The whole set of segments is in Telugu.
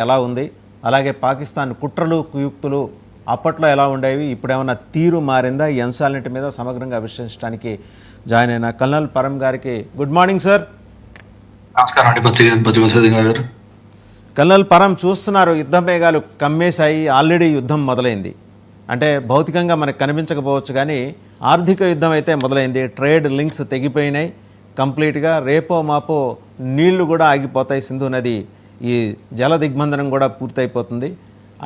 ఎలా ఉంది? అలాగే పాకిస్తాన్ కుట్రలు కుయుక్తులు అప్పట్లో ఎలా ఉండేవి? ఇప్పుడు ఏమైనా తీరు మారిందా? ఈ అంశాలన్నింటి మీద సమగ్రంగా విశ్లేషించడానికి జాయిన్ అయిన కల్నల్ పరం గారికి గుడ్ మార్నింగ్ సార్. నమస్కారం కల్నల్ పరం చూస్తున్నారు యుద్ధ మేఘాలు కమ్మేశాయి ఆల్రెడీ యుద్ధం మొదలైంది. అంటే భౌతికంగా మనకు కనిపించకపోవచ్చు కానీ ఆర్థిక యుద్ధం అయితే మొదలైంది. ట్రేడ్ లింక్స్ తెగిపోయినాయి. కంప్లీట్గా రేపో మాపో నీళ్ళు కూడా ఆగిపోతాయి సింధు నది ఈ జల దిగ్బంధనం కూడా పూర్తయిపోతుంది.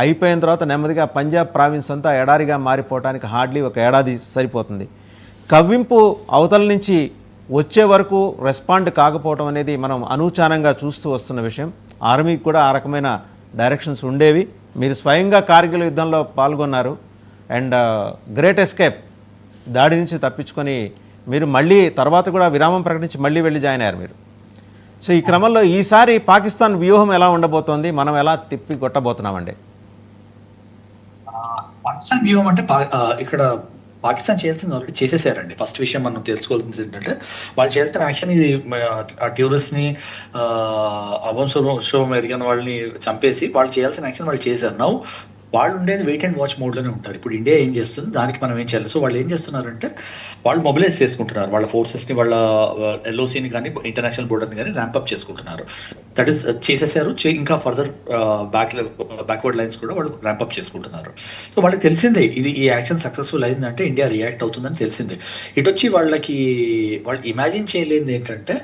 అయిపోయిన తర్వాత నెమ్మదిగా పంజాబ్ ప్రావిన్స్ అంతా ఎడారిగా మారిపోవడానికి హార్డ్లీ ఒక ఏడాది సరిపోతుంది. కవ్వింపు అవతల నుంచి వచ్చే వరకు రెస్పాండ్ కాకపోవడం అనేది మనం అనూచానంగా చూస్తూ వస్తున్న విషయం. ఆర్మీకి కూడా ఆ రకమైన డైరెక్షన్స్ ఉండేవి. మీరు స్వయంగా కార్గిల్ యుద్ధంలో పాల్గొన్నారు. అండ్ గ్రేట్ ఎస్కేప్ దాడి నుంచి తప్పించుకొని మీరు మళ్ళీ తర్వాత కూడా విరామం ప్రకటించి మళ్ళీ వెళ్ళి జాయిన్ అయ్యారు మీరు. సో ఈ క్రమంలో ఈసారి పాకిస్తాన్ వ్యూహం ఎలా ఉండబోతోంది? మనం ఎలా తిప్పి కొట్టబోతున్నామండి? పాకిస్తాన్ వ్యూహం అంటే పా- ఇక్కడ పాకిస్తాన్ చేయాల్సింది ఆల్రెడీ చేసేసారండి. ఫస్ట్ విషయం మనం తెలుసుకోవాల్సింది ఏంటంటే వాళ్ళు చేయాల్సిన యాక్షన్ ఇది ఆ టూరిస్ట్ని అవం శుభం ఎరిగిన వాళ్ళని చంపేసి వాళ్ళు చేయాల్సిన యాక్షన్ వాళ్ళు చేశారు. నవ్వు వాళ్ళు ఉండేది వెయిట్ అండ్ వాచ్ మోడ్లోనే ఉంటారు. ఇప్పుడు ఇండియా ఏం చేస్తుంది? దానికి మనం ఏం చేయాలి? సో వాళ్ళు ఏం చేస్తున్నారంటే వాళ్ళు మొబిలైజ్ చేసుకుంటున్నారు. వాళ్ళ ఫోర్సెస్ని వాళ్ళ ఎల్ఓసిని కానీ ఇంటర్నేషనల్ బోర్డర్ని కానీ ర్యాంప్ చేసుకుంటున్నారు. దట్ ఈస్ uh, చేసేసారు. చే- ఇంకా ఫర్దర్ బ్యాక్ బ్యాక్వర్డ్ లైన్స్ కూడా వాళ్ళు ర్యాంప్అప్ చేసుకుంటున్నారు. సో వాళ్ళకి తెలిసిందే ఇది ఈ యాక్షన్ సక్సెస్ఫుల్ అయిందంటే ఇండియా రియాక్ట్ అవుతుందని తెలిసిందే. ఇటు వచ్చి వాళ్ళకి వాళ్ళు ఇమాజిన్ చేయలేనిది ఏంటంటే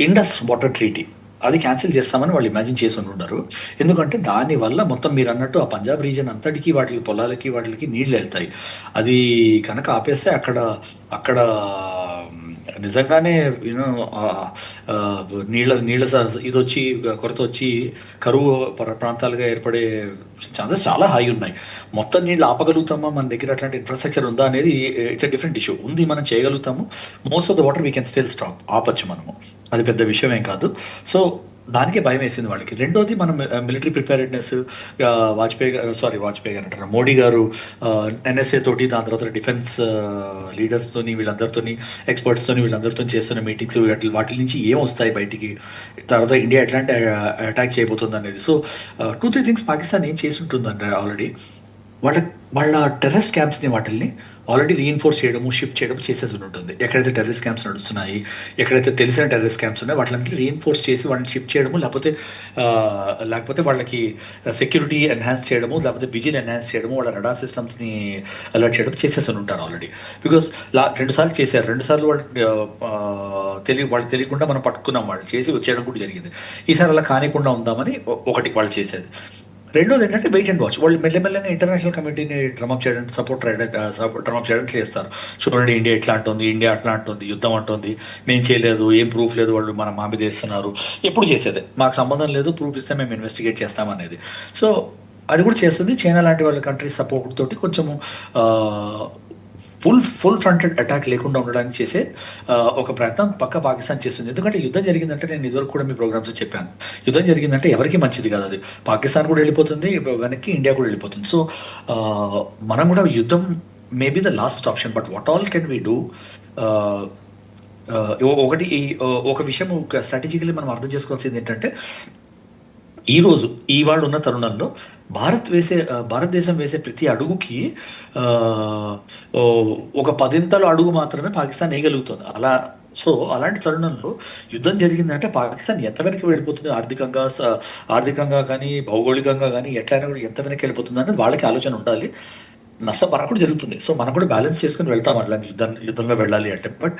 ఇండస్ వాటర్ ట్రీటీ అది క్యాన్సిల్ చేస్తామని వాళ్ళు ఇమాజిన్ చేసి ఉన్నారు ఎందుకంటే దానివల్ల మొత్తం మీరు అన్నట్టు ఆ పంజాబ్ రీజన్ అంతటికి వాటి పొలాలకి వాటికి నీళ్ళు వెళ్తాయి. అది కనుక ఆపేస్తే అక్కడ అక్కడ నిజంగానే యూనో నీళ్ళ నీళ్ళ ఇది వచ్చి కొరత వచ్చి కరువు ప్రాంతాలుగా ఏర్పడే ఛాన్సెస్ చాలా హై ఉన్నాయి. మొత్తం నీళ్ళు ఆపగలుగుతామా? మన దగ్గర అట్లాంటి ఇన్ఫ్రాస్ట్రక్చర్ ఉందా అనేది ఇట్స్ డిఫరెంట్ ఇష్యూ ఉంది మనం చేయగలుగుతాము. Most of the water we can still stop ఆపచ్చు మనము. అది పెద్ద విషయం ఏం కాదు. సో దానికే భయం వేసింది వాళ్ళకి. రెండోది మనం మిలిటరీ ప్రిపేరెడ్నెస్ వాజ్పేయి గారు సారీ వాజ్పేయి గారు అంటారు మోడీ గారు ఎన్ఎస్ఏ తోటి దాని తర్వాత డిఫెన్స్ లీడర్స్తోని వీళ్ళందరితోని ఎక్స్పర్ట్స్తోని వీళ్ళందరితో చేస్తున్న మీటింగ్స్ వాటి వాటి నుంచి ఏం వస్తాయి బయటికి? తర్వాత ఇండియా ఎట్లాంటి అటాక్ చేయబోతుంది అనేది so two three things Pakistan ఏం చేసి ఉంటుందంటే ఆల్రెడీ వాళ్ళ వాళ్ళ టెర్రస్ క్యాంప్స్ని వాటిల్ని ఆల్రెడీ రీఇన్ఫోర్స్ చేయడము షిఫ్ట్ చేయడం చేసేసి ఉంటుంది ఎక్కడైతే టెర్రరిస్ట్ క్యాంప్స్ నడుస్తున్నాయి ఎక్కడైతే తెలిసిన టెర్రరిస్ట్ క్యాంప్స్ ఉన్నాయో వాటిని రీఇన్ఫోర్స్ చేసి వాళ్ళని షిఫ్ట్ చేయడము లేకపోతే లేకపోతే వాళ్ళకి సెక్యూరిటీ ఎన్హాన్స్ చేయడము లేకపోతే బిజీని ఎన్హాన్స్ చేయడము వాళ్ళ రడార్ సిస్టమ్స్ని అలర్ట్ చేయడం చేసేసి ఉంటారు ఆల్రెడీ బికాస్ లా రెండు సార్లు చేశారు. రెండు సార్లు వాళ్ళు తెలియ వాళ్ళు తెలియకుండా మనం పట్టుకున్నాం వాళ్ళు. చేసి వచ్చేయడం కూడా జరిగింది. ఈసారి అలా కానికుండా ఉందామని ఒకటి వాళ్ళు చేసేది రెండోది ఏంటంటే వెయిట్ అండ్ వాచ్. వాళ్ళు మెల్లమెల్లగా ఇంటర్నేషనల్ కమిటీని డ్రమప్ చేయడం సపోర్ట్ డ్రమప్ చేయడం చేస్తారు. చూడండి ఇండియా ఎట్లా అంటుంది ఇండియా అట్లా అంటుంది యుద్ధం అంటుంది. మేము చేయలేదు ఏం ప్రూఫ్ లేదు వాళ్ళు మన మా మీద వేస్తున్నారు ఎప్పుడు చేసేదే. మాకు సంబంధం లేదు ప్రూఫ్ ఇస్తే మేము ఇన్వెస్టిగేట్ చేస్తామనేది సో అది కూడా చేస్తుంది. చైనా లాంటి వాళ్ళ కంట్రీ సపోర్ట్ తోటి కొంచెము ఫుల్ ఫుల్ ఫ్రంటెడ్ అటాక్ లేకుండా ఉండడానికి చేసే ఒక ప్రయత్నం పక్క పాకిస్తాన్ చేస్తుంది. ఎందుకంటే యుద్ధం జరిగిందంటే నేను ఇదివరకు కూడా మీ ప్రోగ్రామ్స్ చెప్పాను. యుద్ధం జరిగిందంటే ఎవరికి మంచిది కాదు అది. పాకిస్తాన్ కూడా వెళ్ళిపోతుంది వెనక్కి ఇండియా కూడా వెళ్ళిపోతుంది. సో మనం కూడా యుద్ధం maybe the last option but what all can we do ఒకటి ఈ ఒక విషయం స్ట్రాటజికలీ మనం అర్థం చేసుకోవాల్సింది ఏంటంటే ఈరోజు ఈ వాళ్ళు ఉన్న తరుణంలో భారత్ వేసే భారతదేశం వేసే ప్రతి అడుగుకి ఒక పదింతల అడుగు మాత్రమే పాకిస్తాన్ వేయగలుగుతుంది. అలా సో అలాంటి తరుణంలో యుద్ధం జరిగిందంటే పాకిస్తాన్ ఎంత వెనక్కి వెళ్ళిపోతుంది? ఆర్థికంగా ఆర్థికంగా కానీ భౌగోళికంగా కానీ ఎట్లయినా కూడా ఎంత వెనక్కి వెళ్ళిపోతుంది అనేది వాళ్ళకి ఆలోచన ఉండాలి. నష్టం మనకు కూడా జరుగుతుంది. సో మనం కూడా బ్యాలెన్స్ చేసుకుని వెళ్తాం అట్లాంటి యుద్ధం యుద్ధంలో వెళ్ళాలి అంటే. బట్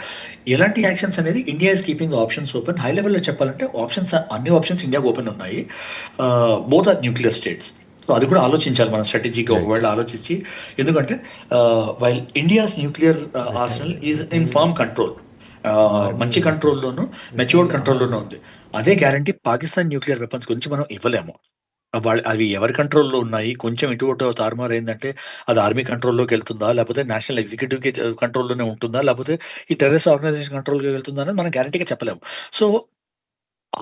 ఎలాంటి యాక్షన్స్ అనేది India is keeping options open high లెవెల్లో చెప్పాలంటే ఆప్షన్స్ అన్ని ఆప్షన్స్ ఇండియాకి ఓపెన్ ఉన్నాయి. Both are nuclear states so అది కూడా ఆలోచించాలి మన స్ట్రాటజీగా ఒకవేళ ఆలోచించి. ఎందుకంటే while India's nuclear arsenal is in firm control మంచి కంట్రోల్లోను మెచ్యూర్డ్ కంట్రోల్లోనూ ఉంది. అదే గ్యారంటీ పాకిస్తాన్ న్యూక్లియర్ వెపన్స్ గురించి మనం ఇవ్వలేము. వాళ్ళు అవి ఎవరి కంట్రోల్లో ఉన్నాయి? కొంచెం ఇటు అటు తారుమారు ఏంటంటే అది ఆర్మీ కంట్రోల్లోకి వెళ్తుందా? లేకపోతే నేషనల్ ఎగ్జిక్యూటివ్కి కంట్రోల్లోనే ఉంటుందా? లేకపోతే ఈ టెర్రరిస్ట్ ఆర్గనైజేషన్ కంట్రోల్కి వెళ్తుందా అనేది మనం గ్యారంటీగా చెప్పలేము. సో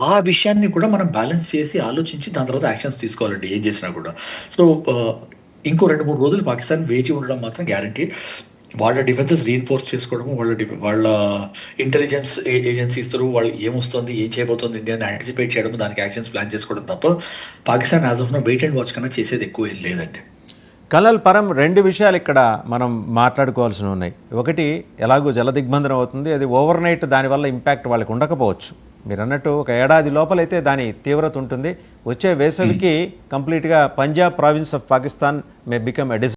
ఆ విషయాన్ని కూడా మనం బ్యాలెన్స్ చేసి ఆలోచించి దాని తర్వాత యాక్షన్స్ తీసుకోవాలండి. ఏం చేసినా కూడా. సో ఇంకో రెండు మూడు రోజులు పాకిస్తాన్ వేచి ఉండడం మాత్రం గ్యారంటీ. వాళ్ళ డిఫెన్సెస్ రీఎన్ఫోర్స్ చేసుకోవడము వాళ్ళ వాళ్ళ ఇంటెలిజెన్స్ ఏజెన్సీస్ త్రూ వాళ్ళు ఏమొస్తుంది ఏం చేయబోతుంది ఇండియాని యాంటిసిపేట్ చేయడం దానికి యాక్షన్స్ ప్లాన్ చేసుకోవడం తప్ప Pakistan has of now wait and watch కన్నా చేసేది ఎక్కువ ఏం లేదండి. కల్నల్ పరం రెండు విషయాలు ఇక్కడ మనం మాట్లాడుకోవాల్సి ఉన్నాయి. ఒకటి ఎలాగో జల దిగ్బంధనం అవుతుంది అది ఓవర్ నైట్ దానివల్ల ఇంపాక్ట్ వాళ్ళకి ఉండకపోవచ్చు. మీరు అన్నట్టు ఒక ఏడాది లోపలైతే దాని తీవ్రత ఉంటుంది. వచ్చే వేసవికి కంప్లీట్గా Punjab province of Pakistan may become a